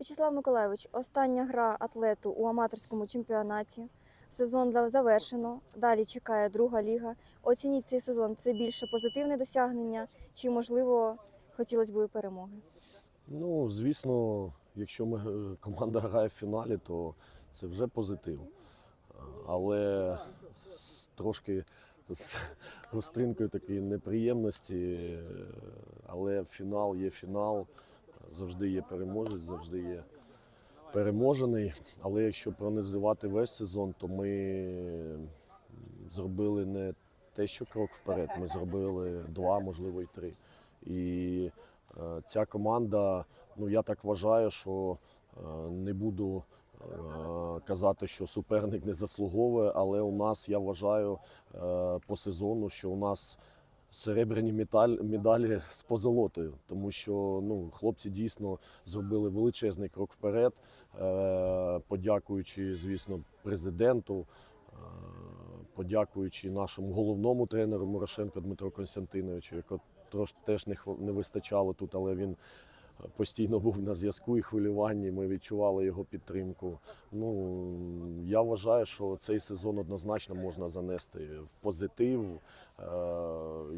В'ячеслав Миколайович, остання гра атлету у аматорському чемпіонаті. Сезон завершено. Далі чекає друга ліга. Оцініть цей сезон. Це більше позитивне досягнення, чи можливо хотілося б перемоги? Ну, звісно, якщо ми, е, команда грає в фіналі, то це вже позитив. Але трошки з гостринкою такої неприємності. е, Але фінал є фінал, завжди є переможець, завжди є переможений. Але якщо проаналізувати весь сезон, то ми зробили не те, що крок вперед, ми зробили два, можливо, і три. І е, ця команда, ну я так вважаю, що е, не буду е, казати, що суперник не заслуговує, але у нас я вважаю по сезону, що у нас серебряні медаль, медалі з позолотою, тому що ну, хлопці дійсно зробили величезний крок вперед, е, подякуючи, звісно, президенту. е, Подякуючи нашому головному тренеру Морошенко Дмитру Константиновичу, якого теж не не вистачало тут, але він постійно був на зв'язку і хвилюванні. Ми відчували його підтримку. Ну я вважаю, що цей сезон однозначно можна занести в позитив. Е,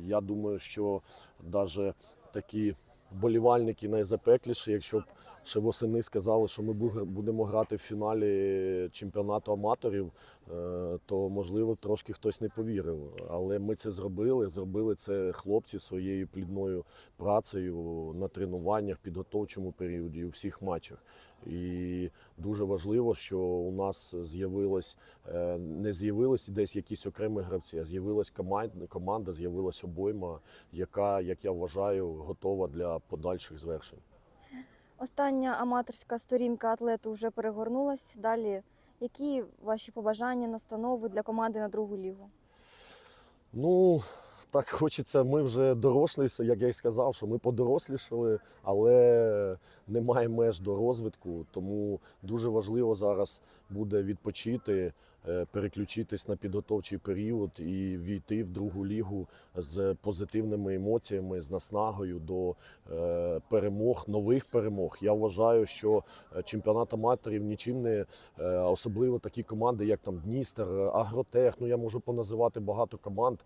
Я думаю, що навіть такі болівальники найзапекліші, якщо б ще восени сказали, що ми будемо грати в фіналі чемпіонату аматорів, е, то можливо трошки хтось не повірив. Але ми це зробили. Зробили це хлопці своєю плідною працею на тренуваннях, підготовчому періоді у всіх матчах. І дуже важливо, що у нас з'явилось е, не з'явилось десь якісь окремі гравці, а з'явилась команда, з'явилась обойма, яка, як я вважаю, готова для подальших звершень. Остання аматорська сторінка атлету вже перегорнулась. Далі які ваші побажання, настанови для команди на другу лігу? Ну, так хочеться. Ми вже дорослі, як я й сказав, що ми подорослішали, але немає меж до розвитку. Тому дуже важливо зараз буде відпочити, е, переключитись на підготовчий період і війти в другу лігу з позитивними емоціями, з наснагою до е, перемог, нових перемог. Я вважаю, що е, чемпіонат аматорів нічим не особливо такі команди, як там Дністер, Агротех. Ну я можу поназивати багато команд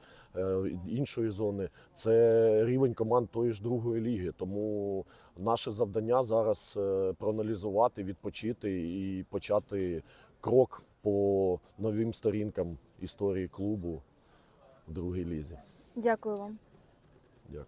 іншої зони. Це рівень команд тої ж другої ліги. Тому наше завдання зараз е, проаналізувати, відпочити і почати крок по новим сторінкам історії клубу в другій лізі. Дякую вам. Дякую.